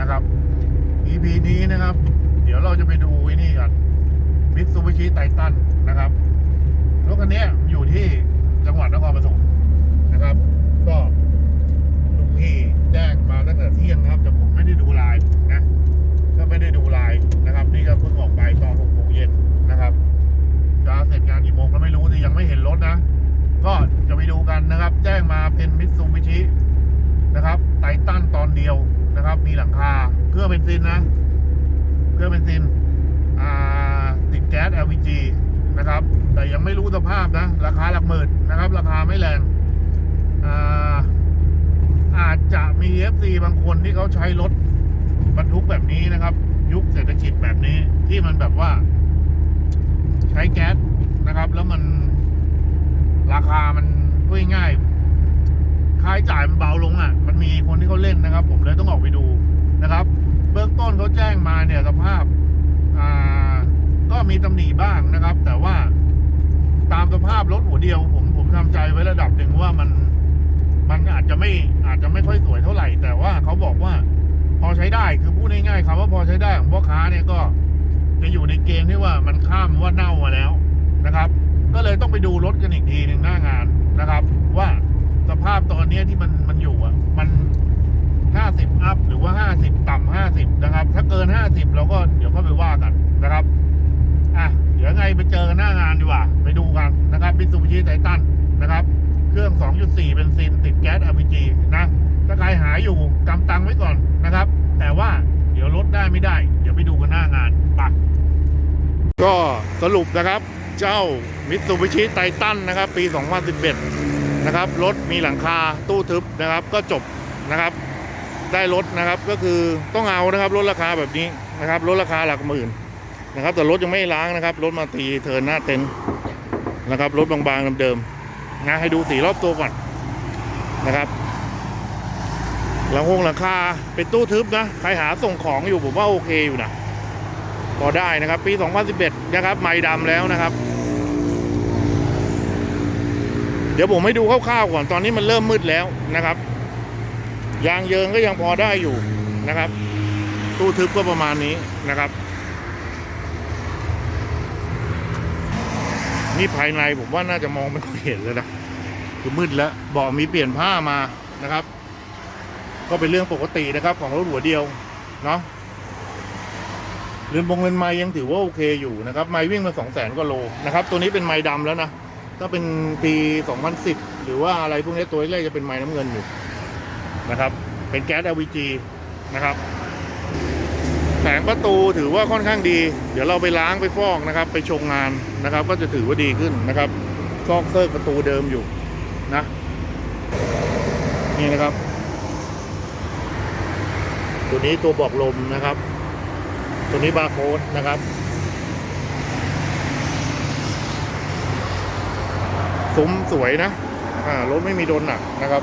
นะครับ EP นี้นะครับ เดี๋ยวเราจะไปดูไอ้นี่กันมิตซูบิชิไททันนะครับรถคันนี้อยู่ที่จังหวัดนครปฐมนะครับ ก็ลุงพี่แจ้งมาตั้งแต่เที่ยงครับแต่ผมไม่ได้ดูไลน์นะก็ไม่ได้ดูไลน์นะครับ นี่ก็เพิ่งออกไปตอนหกโมงเย็นนะครับจะเสร็จงานกี่โมงก็ไม่รู้แต่ยังไม่เห็นรถนะ ก็จะไปดูกันนะครับ แจ้งมาเป็นมิตซูบิชินะครับไททันตอนเดียว นะครับ มีหลังคา เครื่องเบนซินนะ เครื่องเบนซินติดแก๊ส LPG นะครับ แต่ยังไม่รู้สภาพนะ ราคาหลักหมื่นนะครับ ราคาไม่แรงอาอาจจะมี FC บางคนที่เขาใช้รถบรรทุกแบบนี้นะครับ ยุคเศรษฐกิจแบบนี้ที่มันแบบว่า ใช้แก๊สนะครับ แล้วมันราคามันง่าย ค่าใช้จ่ายมันเบาลงอะ มันมีคนที่เขาเล่นนะครับ ผมเลยต้องออกไปดูนะครับ เบื้องต้นเขาแจ้งมาเนี่ยสภาพอ่าก็มีตำหนิบ้างนะครับ แต่ว่าตามสภาพรถหัวเดียว ผมผมทำใจไว้ระดับหนึ่งว่ามันมันอาจจะไม่อาจจะไม่ค่อยสวยเท่าไหร่ แต่ว่าเขาบอกว่า พอใช้ได้คือพูดง่ายๆคำว่าพอใช้ได้ของพ่อค้าเนี่ยก็จะอยู่ในเกณฑ์ที่ว่ามันข้ามว่าเน่ามาแล้วนะครับ ก็เลยต้องไปดูรถกันอีกทีหนึ่งหน้างานนะครับ ว่าสภาพตอ นเนี้ยที่มันมันอยู่อะ มันห้าสิบอัพหรือว่าห้าสิบต่ำห้าสิบนะครับ ถ้าเกินห้าสิบเราก็เดี๋ยวเข้าไปว่ากันนะครับอะเดี๋ยวไงไปเจอกันหน้างานดีกว่า ไปดูกันนะครับพิซูบิชิไททันนะครับ เครื่อง 2.4 เป็นซินติดแก๊ส LPG นะถ้าใครหาอยู่กำตังไว้ก่อนนะครับ แต่ว่าเดี๋ยวลดได้ไม่ได้ เดี๋ยวไปดูกันหน้างานไปก็สรุปนะครับ เจ้ามิตซูบิชิไททันนะครับ ปี 2011 นะครับรถมีหลังคาตู้ทึบนะครับ ก็จบนะครับ ได้รถนะครับก็คือต้องเอานะครับรถราคาแบบนี้นะครับรถราคาหลักหมื่นนะครับ แต่รถยังไม่ล้างนะครับรถมาตีเทินหน้าเต็นท์นะครับรถบางๆเดิมๆนะให้ดูสีรอบตัวก่อนนะครับหลังคงหลังคาเป็นตู้ทึบนะใครหาส่งของอยู่ผมว่าโอเคอยู่นะพอได้นะครับ ปี 2011 นะครับ ไม่ดำแล้วนะครับ เดี๋ยวผมให้ดูคร่าวๆก่อนตอนนี้มันเริ่มมืดแล้วนะครับ ยางเยิงก็ยังพอได้อยู่นะครับ ตู้ทึบก็ประมาณนี้นะครับนี่ภายในผมว่าน่าจะมองไม่ค่อยเห็นเลยนะคือมืดแล้วเบอกมีเปลี่ยนผ้ามานะครับ ก็เป็นเรื่องปกตินะครับ ของรถหัวเดียวเนาะเรือนบงเรือนไม้ยังถือว่าโอเคอยู่นะครับไม้วิ่งมาสองแสนกว่าโลนะครับ ตัวนี้เป็นไม้ดำแล้วนะ ถ้าเป็นปี 2010 หรือว่าอะไรพวกนี้ตัวแรกจะเป็นไม้น้ำเงินอยู่นะครับ เป็นแก๊ส LPG นะครับแผงประตูถือว่าค่อนข้างดี เดี๋ยวเราไปล้างไปฟอกนะครับ ไปชงงานนะครับ ก็จะถือว่าดีขึ้นนะครับซอกเซิร์กประตูเดิมอยู่นะนี่นะครับ ตัวนี้ตัวบอกลมนะครับ ตัวนี้บาร์โค้ดนะครับ ซุ้มสวยนะอ่ารถไม่มีโดนหนักนะครับ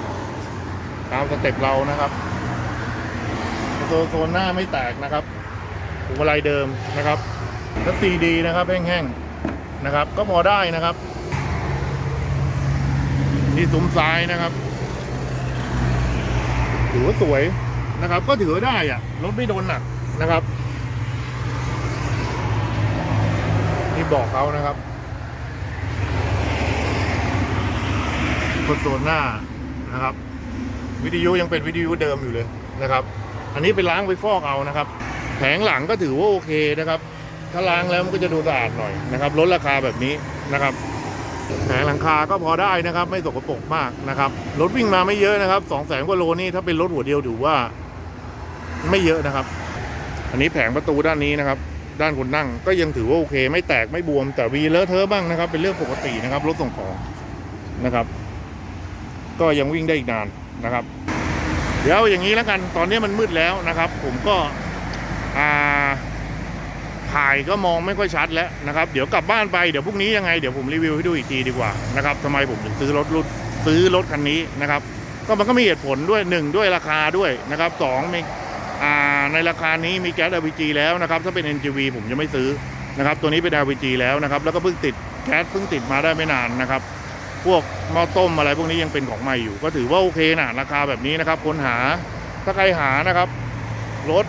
ตามสเต็ปเรานะครับตัวโซนหน้าไม่แตกนะครับถุงอะไรเดิมนะครับแล้วซีดีนะครับแห้งๆนะครับ ก็พอได้นะครับนี่ซุ้มซ้ายนะครับถือว่าสวยนะครับ ก็ถือได้อะรถไม่โดนหนักนะครับ นี่บอกเขานะครับ คอนโซลหน้านะครับ วิทยุยังเป็นวิทยุเดิมอยู่เลยนะครับ อันนี้ไปล้างไปฟอกเอานะครับ แผงหลังก็ถือว่าโอเคนะครับ ถ้าล้างแล้วมันก็จะดูสะอาดหน่อยนะครับลดราคาแบบนี้นะครับ แผงหลังคาก็พอได้นะครับ ไม่สกปรกมากนะครับรถวิ่งมาไม่เยอะนะครับสองแสนกว่าโลนี่ถ้าเป็นรถหัวเดียวถือว่า ไม่เยอะนะครับ อันนี้แผงประตูด้านนี้นะครับด้านคนนั่งก็ยังถือว่าโอเค ไม่แตกไม่บวมแต่วีเลอะเทอะบ้างนะครับ เป็นเรื่องปกตินะครับรถส่งของนะครับ ก็ยังวิ่งได้อีกนานนะครับ เดี๋ยวอย่างนี้แล้วกันตอนนี้มันมืดแล้วนะครับ ผมก็อ่าถ่ายก็มองไม่ค่อยชัดแล้วนะครับเดี๋ยวกลับบ้านไปเดี๋ยวพรุ่งนี้ยังไงเดี๋ยวผมรีวิวให้ดูอีกทีดีกว่านะครับทำไมผมถึงซื้อรถรุ่นซื้อรถคันนี้นะครับ ก็มันก็มีเหตุผลด้วยหนึ่งด้วยราคาด้วยนะครับสองมีอ่าในราคานี้มีแก๊ส LPG แล้วนะครับ ถ้าเป็น NGV ผมจะไม่ซื้อนะครับ ตัวนี้เป็น LPG แล้วนะครับ แล้วก็เพิ่งติดแก๊สเพิ่งติดมาได้ไม่นานนะครับ พวกหม้อต้มอะไรพวกนี้ยังเป็นของใหม่อยู่ ก็ถือว่าโอเคนะราคาแบบนี้นะครับค้นหาถ้าใครหานะครับรถ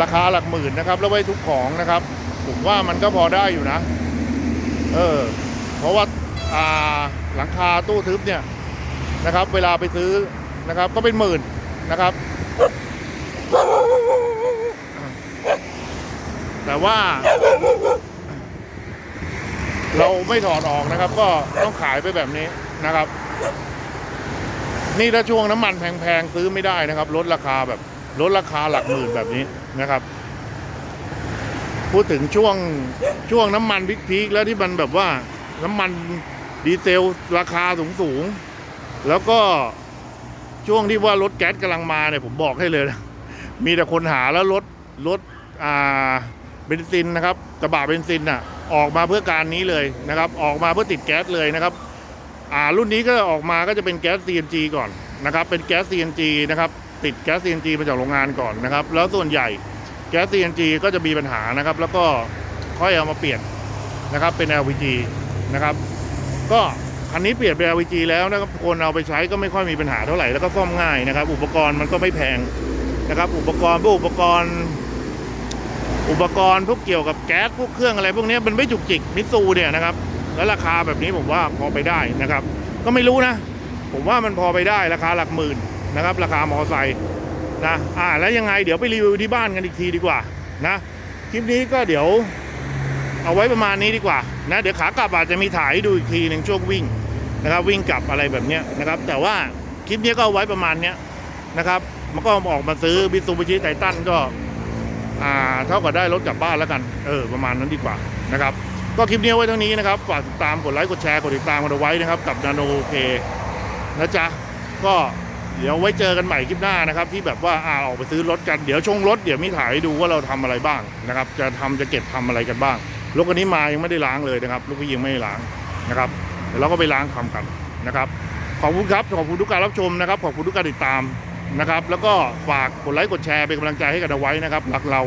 ราคาหลักหมื่นนะครับแล้วไว้ทุกของนะครับ ผมว่ามันก็พอได้อยู่นะ เออ เพราะว่าอ่าหลังคาตู้ทึบเนี่ยนะครับ เวลาไปซื้อนะครับ ก็เป็นหมื่นนะครับ แต่ว่า เราไม่ถอดออกนะครับ ก็ต้องขายไปแบบนี้นะครับ นี่ถ้าช่วงน้ำมันแพงๆซื้อไม่ได้นะครับลดราคาแบบลดราคาหลักหมื่นแบบนี้นะครับ พูดถึงช่วงช่วงน้ำมันพีคๆแล้วที่มันแบบว่าน้ำมันดีเซลราคาสูงๆแล้วก็ช่วงที่ว่ารถแก๊สกำลังมาเนี่ยผมบอกให้เลยนะมีแต่คนหาแล้วรถรถอ่าเบนซินนะครับกระบะเบนซินน่ะ ออกมาเพื่อการนี้เลยนะครับ ออกมาเพื่อติดแก๊สเลยนะครับอ่ารุ่นนี้ก็ออกมาก็จะเป็นแก๊ส CNG ก่อนนะครับ เป็นแก๊ส CNG นะครับ ติดแก๊ส CNG มาจากโรงงานก่อนนะครับ แล้วส่วนใหญ่แก๊ส CNG ก็จะมีปัญหานะครับ แล้วก็ค่อยเอามาเปลี่ยนนะครับเป็น LPG นะครับ ก็คันนี้เปลี่ยนเป็น LPG แล้วนะครับคนเอาไปใช้ก็ไม่ค่อยมีปัญหาเท่าไหร่แล้วก็ซ่อมง่ายนะครับ อุปกรณ์มันก็ไม่แพงนะครับ อุปกรณ์พวกอุปกรณ์ อุปกรณ์พวกเกี่ยวกับแก๊สพวกเครื่องอะไรพวกนี้มันไม่จุกจิกมิตซูเนี่ยนะครับ แล้วราคาแบบนี้ผมว่าพอไปได้นะครับ ก็ไม่รู้นะ ผมว่ามันพอไปได้ราคาหลักหมื่นนะครับ ราคามอไซค์นะอ่าแล้วยังไงเดี๋ยวไปรีวิวที่บ้านกันอีกทีดีกว่านะคลิปนี้ก็เดี๋ยวเอาไว้ประมาณนี้ดีกว่านะเดี๋ยวขากลับอาจจะมีถ่ายดูอีกทีหนึ่งช่วงวิ่งนะครับ วิ่งกลับอะไรแบบนี้นะครับ แต่ว่าคลิปนี้ก็เอาไว้ประมาณนี้นะครับ มันก็ออกมาซื้อบิซูบิชิไททันก็ อ่าเท่ากับได้รถกลับบ้านแล้วกัน เออ ประมาณนั้นดีกว่านะครับ ก็คลิปนี้ไว้เท่านี้นะครับ ฝากติดตามกดไลค์กดแชร์กดติดตามกันเอาไว้นะครับ กับนาโนเคนะจ๊ะ ก็เดี๋ยวไว้เจอกันใหม่คลิปหน้านะครับ ที่แบบว่าอ่าออกไปซื้อรถกันเดี๋ยวชงรถเดี๋ยวมีถ่ายให้ดูว่าเราทำอะไรบ้างนะครับ จะทำจะเก็บทำอะไรกันบ้างรถคันนี้มายังไม่ได้ล้างเลยนะครับลูกพี่ยังไม่ได้ล้างนะครับเดี๋ยวเราก็ไปล้างทำกันนะครับขอบคุณครับขอบคุณทุกการรับชมนะครับ ขอบคุณทุกการติดตาม นะครับ แล้วก็ฝากกดไลค์กดแชร์เป็นกำลังใจให้กันเอาไว้นะครับหลักเรา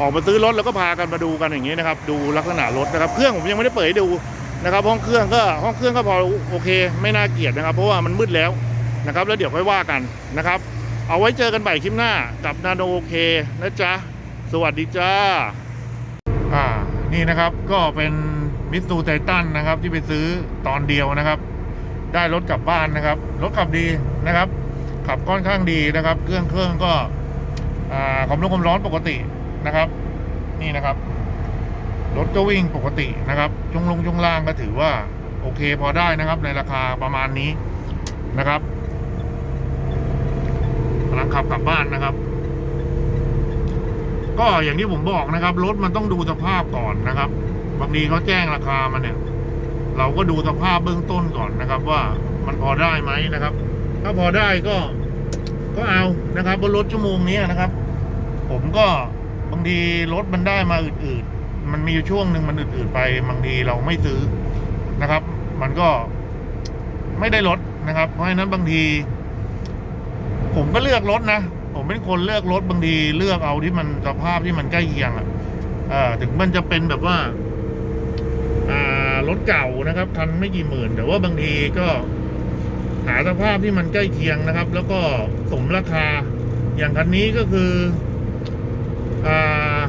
ออกมาซื้อรถแล้วก็พากันมาดูกันอย่างนี้นะครับ ดูลักษณะรถนะครับ เครื่องผมยังไม่ได้เปิดให้ดูนะครับ ห้องเครื่องก็ห้องเครื่องก็พอโอเค ไม่น่าเกลียดนะครับ เพราะว่ามันมืดแล้วนะครับ แล้วเดี๋ยวค่อยว่ากันนะครับ เอาไว้เจอกันใหม่คลิปหน้ากับนาโนโอเคนะจ๊ะสวัสดีจ้าอ่านี่นะครับก็เป็นมิตซูไททันนะครับที่ไปซื้อตอนเดียวนะครับ ได้รถกลับบ้านนะครับรถขับดีนะครับ ขับค่อนข้างดีนะครับ เครื่องเครื่องก็ความร้อนความร้อนปกตินะครับ นี่นะครับรถก็วิ่งปกตินะครับช่วงลงช่วงล่างก็ถือว่าโอเคพอได้นะครับ ในราคาประมาณนี้นะครับกำลังขับกลับบ้านนะครับ ก็อย่างที่ผมบอกนะครับรถมันต้องดูสภาพก่อนนะครับ บางทีเขาแจ้งราคามาเนี่ย เราก็ดูสภาพเบื้องต้นก่อนนะครับ ว่ามันพอได้ไหมนะครับ ถ้าพอได้ก็ก็เอานะครับบนรถชั่วโมงนี้นะครับ ผมก็บางทีรถมันได้มาอืดๆมันมีอยู่ช่วงหนึ่งมันอืดๆไป บางทีเราไม่ซื้อนะครับ มันก็ไม่ได้ลดนะครับ เพราะฉะนั้นบางที ผมก็เลือกรถนะ ผมเป็นคนเลือกรถบางทีเลือกเอาที่มันสภาพที่มันใกล้เคียงอะถึงมันจะเป็นแบบว่าอ่ารถเก่านะครับคันไม่กี่หมื่น แต่ว่าบางทีก็ หาสภาพที่มันใกล้เคียงนะครับ แล้วก็สมราคา อย่างคันนี้ก็คืออ่า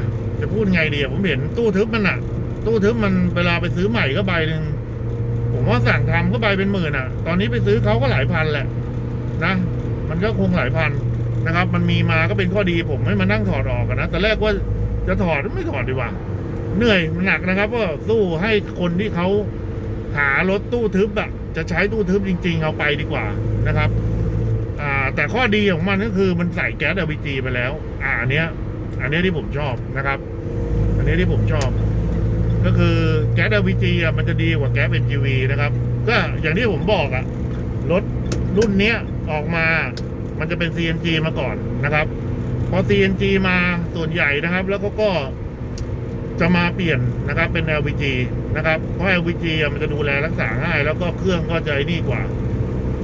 จะพูดไงดีผมเห็นตู้ทึบมันอะตู้ทึบมันเวลาไปซื้อใหม่ก็ใบหนึ่งผมว่าสั่งทำก็ใบเป็นหมื่นอะตอนนี้ไปซื้อเขาก็หลายพันแหละนะ มันก็คงหลายพันนะครับ มันมีมาก็เป็นข้อดีผมไม่มานั่งถอดออกนนะแต่แรกว่าจะถอดไม่ถอดดีกว่า เหนื่อยมันหนักนะครับ ก็สู้ให้คนที่เขาหารถตู้ทึบอะ จะใช้ตู้ทึบจริง ๆ เอาไปดีกว่านะครับ อ่า แต่ข้อดีของมันก็คือมันใส่แก๊ส LPG ไปแล้ว อ่าอันเนี้ย อันเนี้ยที่ผมชอบนะครับ อันเนี้ยที่ผมชอบ ก็คือแก๊ส LPG อะมันจะดีกว่าแก๊ส NGV นะครับ ก็อย่างที่ผมบอกอะรถรุ่นเนี้ยออกมา มันจะเป็น CNG มาก่อนนะครับ พอ CNG มาส่วนใหญ่นะครับ แล้วก็ก็ จะมาเปลี่ยนนะครับเป็น LPG นะครับ เพราะ LPG มันจะดูแลรักษาง่าย แล้วก็เครื่องก็จะไอ้นี่กว่า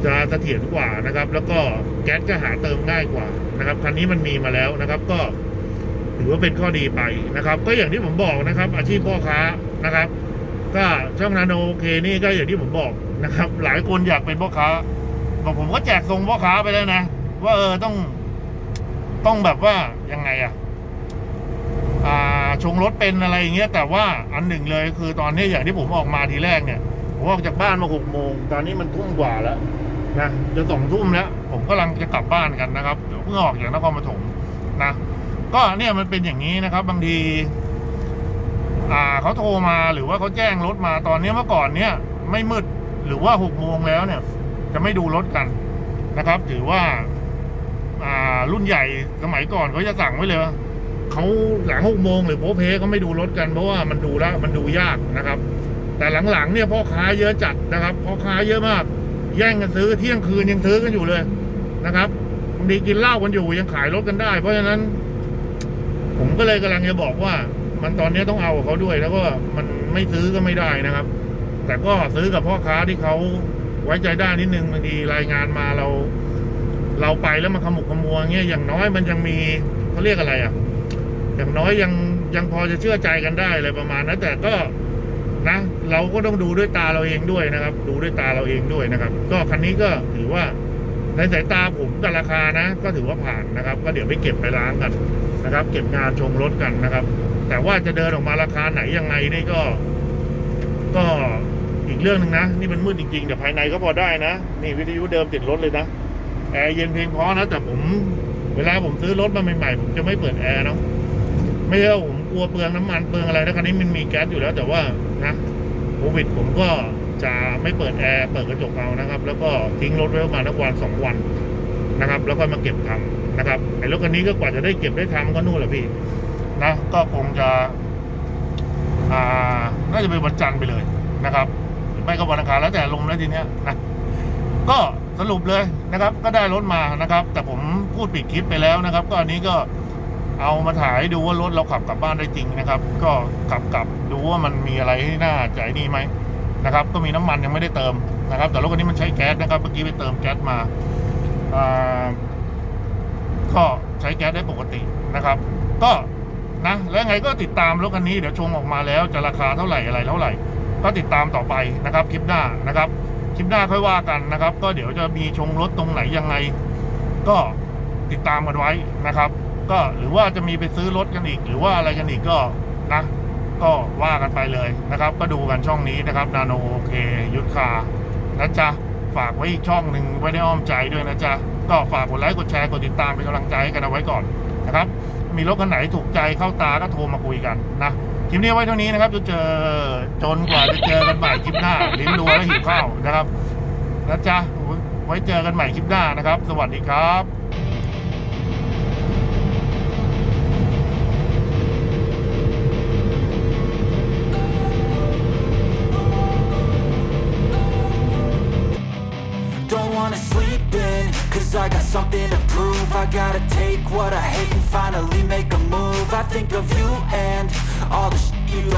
จะเสถียรกว่านะครับ แล้วก็แก๊สก็หาเติมง่ายกว่านะครับคันนี้มันมีมาแล้วนะครับ ก็ถือว่าเป็นข้อดีไปนะครับ ก็อย่างที่ผมบอกนะครับ อาชีพพ่อค้านะครับ ก็ช่องนาโนโอเคนี่ก็อย่างที่ผมบอกนะครับ หลายคนอยากเป็นพ่อค้าบอกผมก็แจกทรงพ่อค้าไปแล้วนะ ว่าเออต้องต้องแบบว่ายังไงอะอ่า ชงรถเป็นอะไรอย่างเงี้ยแต่ว่าอันหนึ่งเลยคือตอนนี้อย่างที่ผมออกมาทีแรกเนี่ยผมออกจากบ้านมาหกโมงตอนนี้มันทุ่มกว่าแล้วนะจะสองทุ่มแล้ว ผมกำลังจะกลับบ้านกันนะครับเดี๋ยวเพิ่งออกจากนครปฐมนะก็เนี่ยมันเป็นอย่างนี้นะครับ บางทีอ่าเขาโทรมาหรือว่าเขาแจ้งรถมาตอนนี้เมื่อก่อนเนี่ย ไม่มืดหรือว่าหกโมงแล้วเนี่ย จะไม่ดูรถกันนะครับ ถือว่า อ่ารุ่นใหญ่สมัยก่อนเขาจะสั่งไว้เลย เขาหลังหกโมงหรือโพเพเขาไม่ดูรถกันเพราะว่ามันดูแล้วมันดูยากนะครับ แต่หลังๆเนี่ยพ่อค้าเยอะจัดนะครับพ่อค้าเยอะมาก แย่งกันซื้อเที่ยงคืนยังซื้อกันอยู่เลยนะครับบางทีกินเหล้ากันอยู่ยังขายรถกันได้ เพราะฉะนั้น ผมก็เลยกำลังจะบอกว่า มันตอนนี้ต้องเอาเขาด้วย แล้วก็มันไม่ซื้อก็ไม่ได้นะครับ แต่ก็ซื้อกับพ่อค้าที่เขาไว้ใจได้นิดนึงบางทีรายงานมาเรา เราไปแล้วมันขมุกขมัวเงี้ยอย่างน้อยมันยังมีเขาเรียกอะไรอะ อย่างน้อยยังยังพอจะเชื่อใจกันได้อะไรประมาณนั้นแต่ก็นะ เราก็ต้องดูด้วยตาเราเองด้วยนะครับ ดูด้วยตาเราเองด้วยนะครับ ก็คันนี้ก็ถือว่าในสายตาผมกับราคานะ ก็ถือว่าผ่านนะครับ ก็เดี๋ยวไปเก็บไปล้างกันนะครับ เก็บงานชงรถกันนะครับ แต่ว่าจะเดินออกมาราคาไหนยังไงนี่ก็ ก็อีกเรื่องหนึ่งนะ นี่มันมืดจริงๆแต่ภายในก็พอได้นะ นี่วิทยุเดิมติดรถเลยนะแอร์เย็นเพียงพอนะแต่ผม เวลาผมซื้อรถมาใหม่ๆผมจะไม่เปิดแอร์เนาะ ไม่ใช่ว่าผมกลัวเปลืองน้ำมันเปลืองอะไรนะคันนี้มันมีแก๊สอยู่แล้ว แต่ว่านะโควิดผมก็จะไม่เปิดแอร์เปิดกระจกเอานะครับ แล้วก็ทิ้งรถไว้ประมาณนักวันสองวันนะครับ แล้วก็มาเก็บทำนะครับไอ้รถคันนี้ก็กว่าจะได้เก็บได้ทำก็นู่นแหละพี่นะก็คงจะอ่าน่าจะเป็นวันจันทร์ไปเลยนะครับไม่ก็วันอังคารแล้วแต่ลมแล้วทีเนี้ยนะก็สรุปเลยนะครับ ก็ได้รถมานะครับ แต่ผมพูดปิดคลิปไปแล้วนะครับ ก็อันนี้ก็ เอามาถ่ายให้ดูว่ารถเราขับกลับบ้านได้จริงนะครับ ก็ขับกลับดูว่ามันมีอะไรที่น่าใจนี่ไหมนะครับ ก็มีน้ำมันยังไม่ได้เติมนะครับ แต่รถคันนี้มันใช้แก๊สนะครับ เมื่อกี้ไปเติมแก๊สมาอ่าก็ใช้แก๊สได้ปกตินะครับ ก็นะแล้วไงก็ติดตามรถคันนี้เดี๋ยวชงออกมาแล้วจะราคาเท่าไหร่อะไรเท่าไหร่ ก็ติดตามต่อไปนะครับคลิปหน้านะครับคลิปหน้าค่อยว่ากันนะครับ ก็เดี๋ยวจะมีชงรถตรงไหนยังไง ก็ติดตามกันไว้นะครับ ก็หรือว่าจะมีไปซื้อรถกันอีก หรือว่าอะไรกันอีกก็นะก็ว่ากันไปเลยนะครับ ก็ดูกันช่องนี้นะครับนาโนโอเคยุทธคานะจ๊ะฝากไว้อีกช่องหนึ่งไว้ในอ้อมใจด้วยนะจ๊ะก็ฝากกดไลค์กดแชร์กดติดตามเป็นกำลังใจให้กันเอาไว้ก่อนนะครับ มีรถคันไหนถูกใจเข้าตาก็โทรมาคุยกันนะคลิปนี้ไว้เท่านี้นะครับจะเจอจนกว่าจะเจอกันใหม่คลิปหน้าลิ้นรัวและหิวข้าวนะครับนะจ๊ะไว้เจอกันใหม่คลิปหน้านะครับ สวัสดีครับ wanna sleep in, cause I got something to prove. I gotta take what I hate and finally make a move. I think of you and all the shit you don't